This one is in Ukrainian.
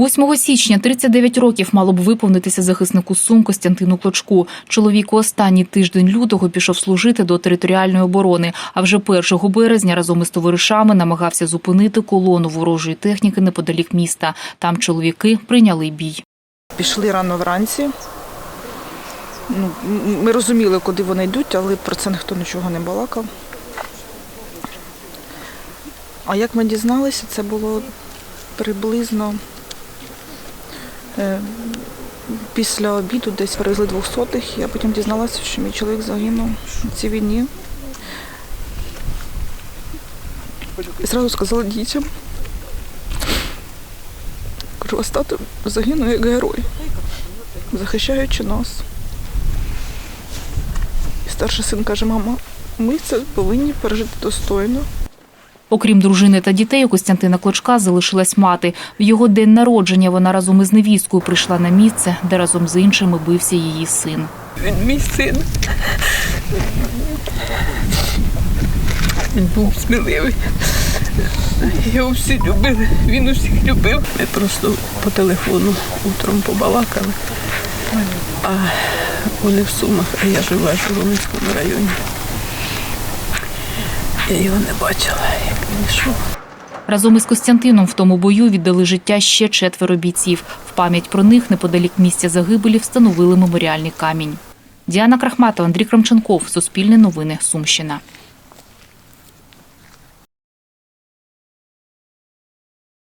8 січня 39 років мало б виповнитися захиснику Сум Костянтину Клочку. Чоловік у останній тиждень лютого пішов служити до територіальної оборони. А вже 1 березня разом із товаришами намагався зупинити колону ворожої техніки неподалік міста. Там чоловіки прийняли бій. Пішли рано вранці. Ну, ми розуміли, куди вони йдуть, але про це ніхто нічого не балакав. А як ми дізналися, це було приблизно після обіду десь привезли двохсотих. Я потім дізналася, що мій чоловік загинув на цій війні. І зразу сказала дітям. Кажу, вас тато загинув як герой, захищаючи нас. І старший син каже, мама, ми це повинні пережити достойно. Окрім дружини та дітей, у Костянтина Клочка залишилась мати. В його день народження вона разом із невісткою прийшла на місце, де разом з іншими бився її син. Він мій син. Він був сміливий. Його всі любили, він усіх любив. Ми просто по телефону утром побалакали. А вони в Сумах, а я жила в Жоломинському районі. Я його не бачила, як він йшов. Разом із Костянтином в тому бою віддали життя ще четверо бійців. В пам'ять про них неподалік місця загибелі встановили меморіальний камінь. Діана Крахматова, Андрій Крамченков, Суспільне новини, Сумщина.